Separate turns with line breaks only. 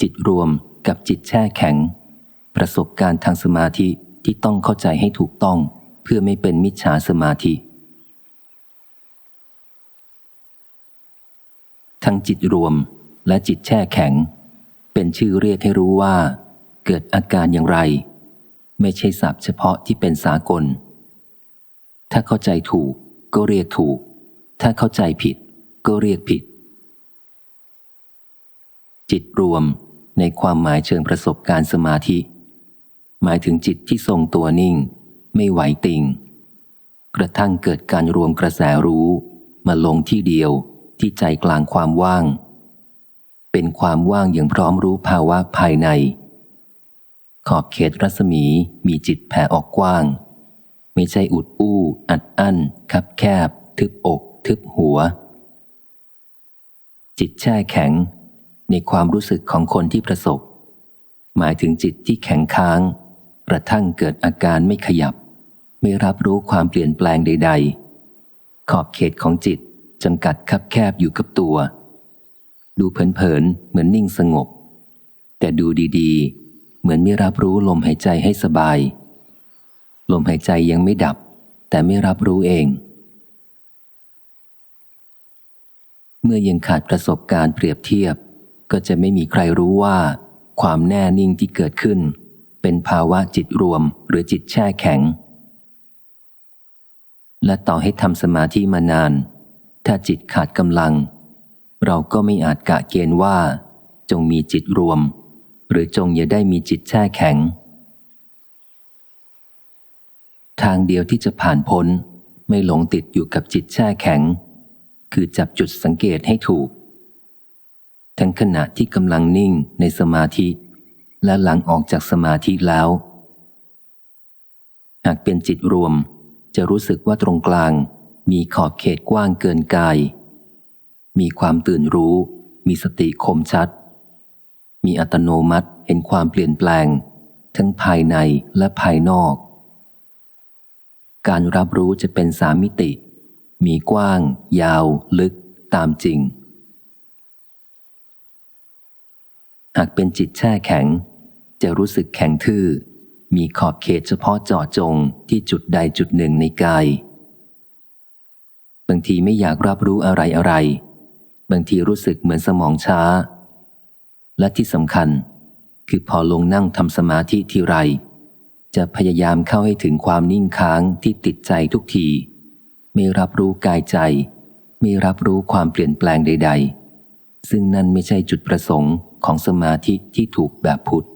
จิตรวมกับจิตแช่แข็ง ประสบการณ์ทางสมาธิที่ต้องเข้าใจให้ถูกต้อง เพื่อไม่เป็นมิจฉาสมาธิ ทั้งจิตรวมและจิตแช่แข็ง เป็นชื่อเรียกให้รู้ว่า เกิดอาการอย่างไร ไม่ใช่ศัพท์เฉพาะที่เป็นสากล ถ้าเข้าใจถูกก็เรียกถูก ถ้าเข้าใจผิดก็เรียกผิดจิตรวม ในความหมายเชิงประสบการณ์สมาธิ หมายถึงจิตที่ทรงตัวนิ่ง ไม่ไหวติง กระทั่งเกิดการรวมกระแสรู้ มาลงที่เดียวที่ใจกลางความว่าง เป็นความว่างอย่างพร้อมรู้ภาวะภายใน ขอบเขตรัศมีมีจิตแผ่ออกกว้าง ไม่ใช่อุดอู้ อัดอั้น คับแคบ ทึบอก ทึบหัว จิตแช่แข็ง ในความรู้สึกของคนที่ประสบ หมายถึงจิตที่แข็งค้าง กระทั่งเกิดอาการไม่ขยับ ไม่รับรู้ความเปลี่ยนแปลงใด ๆ ขอบเขตของจิตจำกัดคับแคบอยู่กับตัว ดูเผินๆ เหมือนนิ่งสงบ แต่ดูดีๆ เหมือนไม่รับรู้ลมหายใจให้สบาย ลมหายใจยังไม่ดับ แต่ไม่รับรู้เอง เมื่อยังขาดประสบการณ์เปรียบเทียบ ก็จะไม่มีใครรู้ว่า ความแน่นิ่งที่เกิดขึ้น เป็นภาวะจิตรวมหรือจิตแช่แข็ง และต่อให้ทำสมาธิมานาน ถ้าจิตขาดกำลัง เราก็ไม่อาจกะเกณฑ์ว่า จงมีจิตรวม หรือจงอย่าได้มีจิตแช่แข็ง ทางเดียวที่จะผ่านพ้นไม่หลงติดอยู่กับจิตแช่แข็ง คือจับจุดสังเกตให้ถูก ทั้งขณะที่กำลังนิ่งในสมาธิ และหลังออกจากสมาธิแล้ว หากเป็นจิตรวม จะรู้สึกว่าตรงกลาง มีขอบเขตกว้างเกินกาย มีความตื่นรู้ มีสติคมชัด มีอัตโนมัติเห็นความเปลี่ยนแปลง ทั้งภายในและภายนอก การรับรู้จะเป็นสามมิติ มีกว้าง ยาว ลึกตามจริง หากเป็นจิตแช่แข็ง จะรู้สึกแข็งทื่อ มีขอบเขตเฉพาะเจาะจงที่จุดใดจุดหนึ่งในกาย บางทีไม่อยากรับรู้อะไรอะไร บางทีรู้สึกเหมือนสมองช้า และที่สำคัญ คือพอลงนั่งทำสมาธิทีไร จะพยายามเข้าให้ถึงความนิ่งค้างที่ติดใจทุกที ไม่รับรู้กายใจ ไม่รับรู้ความเปลี่ยนแปลงใด ๆ ซึ่งนั่นไม่ใช่จุดประสงค์ ของสมาธิที่ถูกแบบพุทธ